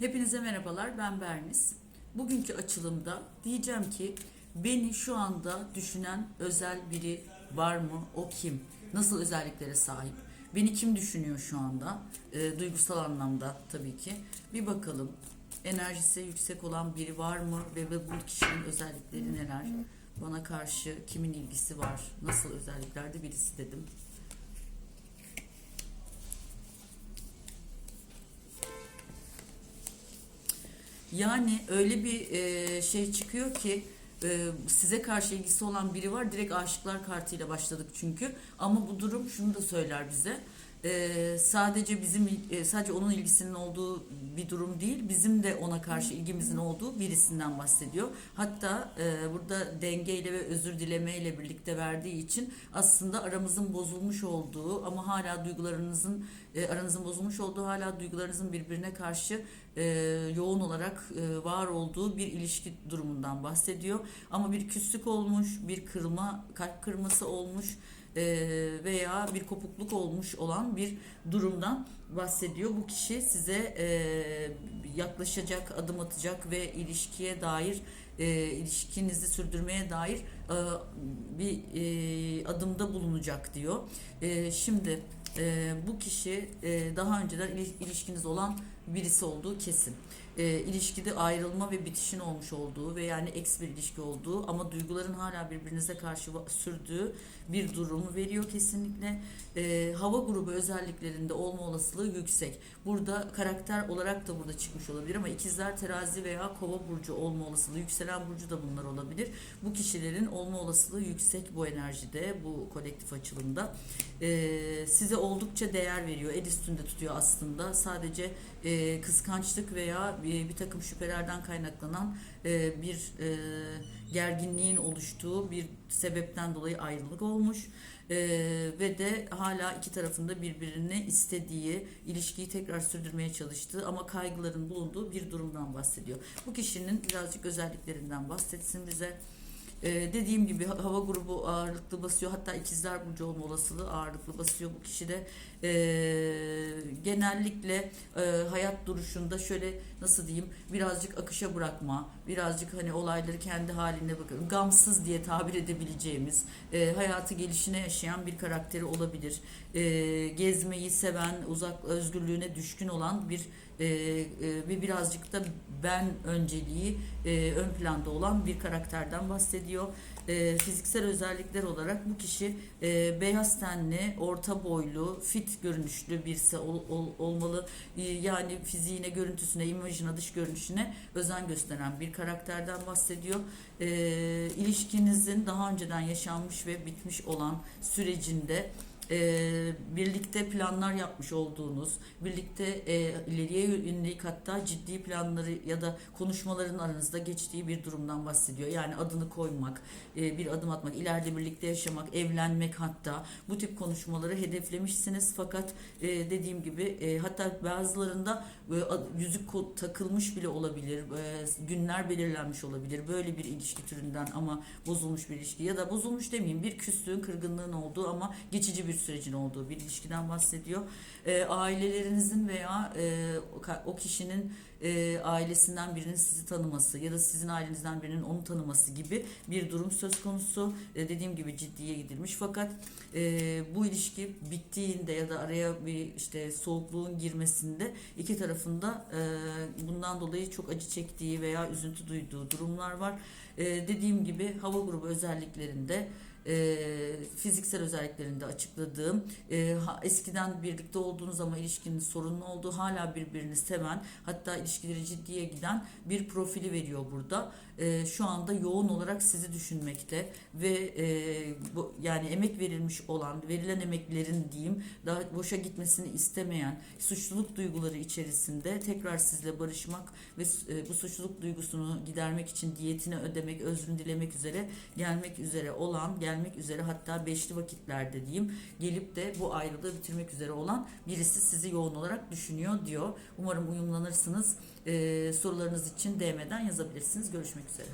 Hepinize merhabalar, ben Berniz. Bugünkü açılımda diyeceğim ki beni şu anda düşünen özel biri var mı? O kim? Nasıl özelliklere sahip? Beni kim düşünüyor şu anda? Ee, duygusal anlamda tabii ki. Bir bakalım. Enerjisi yüksek olan biri var mı? Ve bu kişinin özellikleri neler? Bana karşı kimin ilgisi var? Nasıl özelliklerde birisi dedim. Yani öyle bir e, şey çıkıyor ki e, size karşı ilgisi olan biri var. Direkt aşıklar kartıyla başladık çünkü. Ama bu durum şunu da söyler bize. E, sadece bizim e, sadece onun ilgisinin olduğu bir durum değil. Bizim de ona karşı ilgimizin olduğu birisinden bahsediyor. Hatta e, burada dengeyle ve özür dilemeyle birlikte verdiği için aslında aramızın bozulmuş olduğu ama hala duygularınızın e, aranızın bozulmuş olduğu hala duygularınızın birbirine karşı yoğun olarak var olduğu bir ilişki durumundan bahsediyor. Ama bir küslük olmuş, bir kırma, kalp kırması olmuş veya bir kopukluk olmuş olan bir durumdan bahsediyor. Bu kişi size e, yaklaşacak, adım atacak ve ilişkiye dair e, ilişkinizi sürdürmeye dair e, bir e, adımda bulunacak diyor. E, şimdi e, bu kişi e, daha önceden ili- ilişkiniz olan birisi olduğu kesin. E, ilişkide ayrılma ve bitişin olmuş olduğu ve yani eks bir ilişki olduğu ama duyguların hala birbirinize karşı sürdüğü bir durumu veriyor kesinlikle. E, hava grubu özelliklerinde olma olasılığı yüksek. Burada karakter olarak da burada çıkmış olabilir ama ikizler terazi veya kova burcu olma olasılığı yükselen burcu da bunlar olabilir. Bu kişilerin olma olasılığı yüksek bu enerjide, bu kolektif açılımda. E, size oldukça değer veriyor. El üstünde tutuyor aslında. Sadece e, kıskançlık veya bir, bir takım şüphelerden kaynaklanan e, bir e, gerginliğin oluştuğu bir sebepten dolayı ayrılık olmuş. E, ve de hala iki tarafında birbirini istediği, ilişkiyi tekrar sürdürmeye çalıştığı ama kaygıların bulunduğu bir durumdan bahsediyor. Bu kişinin birazcık özelliklerinden bahsetsin bize. Ee, dediğim gibi ha- hava grubu ağırlıklı basıyor. Hatta ikizler burcu olma olasılığı ağırlıklı basıyor bu kişide. Ee, genellikle e, hayat duruşunda şöyle nasıl diyeyim birazcık akışa bırakma, birazcık hani olayları kendi haline bakın. Gamsız diye tabir edebileceğimiz, e, hayatı gelişine yaşayan bir karakteri olabilir. E, gezmeyi seven, uzak özgürlüğüne düşkün olan bir e, e, ve birazcık da ben önceliği e, ön planda olan bir karakterden bahsediyor. E, fiziksel özellikler olarak bu kişi e, beyaz tenli, orta boylu, fit görünüşlü birisi ol- ol- olmalı. E, yani fiziğine, görüntüsüne, imajına, dış görünüşüne özen gösteren bir karakterden bahsediyor. E, ilişkinizin daha önceden yaşanmış ve bitmiş olan sürecinde e, birlikte planlar yapmış olduğunuz, birlikte e, ileriye yönelik hatta ciddi planları ya da konuşmaların aranızda geçtiği bir durumdan bahsediyor. Yani adını koymak, e, bir adım atmak, ileride birlikte yaşamak, evlenmek hatta bu tip konuşmaları hedeflemişsiniz. Fakat e, dediğim gibi e, hatta bazılarında e, yüzük takılmış bile olabilir, e, günler belirlenmiş olabilir. Böyle bir ilişki türünden ama bozulmuş bir ilişki ya da bozulmuş demeyeyim bir küslüğün, kırgınlığın olduğu ama geçici bir sürecin olduğu bir ilişkiden bahsediyor. E, ailelerinizin veya e, o kişinin e, ailesinden birinin sizi tanıması ya da sizin ailenizden birinin onu tanıması gibi bir durum söz konusu. E, dediğim gibi ciddiye gidilmiş fakat e, bu ilişki bittiğinde ya da araya bir işte soğukluğun girmesinde iki tarafında e, bundan dolayı çok acı çektiği veya üzüntü duyduğu durumlar var. E, dediğim gibi hava grubu özelliklerinde e, fiziksel özelliklerinde açıkladığım e, ha- eskiden birlikte olduğunuz ama ilişkinin sorunlu olduğu hala birbirini seven hatta ilişkileri ciddiye giden bir profili veriyor burada. E, şu anda yoğun olarak sizi düşünmekte ve e, bu, yani emek verilmiş olan verilen emeklerin diyeyim daha boşa gitmesini istemeyen suçluluk duyguları içerisinde tekrar sizle barışmak ve e, bu suçluluk duygusunu gidermek için diyetini ödemek, özrünü dilemek üzere gelmek üzere olan, gelmek üzere hatta beşli vakitlerde diyeyim gelip de bu ayrılığı bitirmek üzere olan birisi sizi yoğun olarak düşünüyor diyor. Umarım uyumlanırsınız. Ee, sorularınız için DM'den yazabilirsiniz. Görüşmek üzere.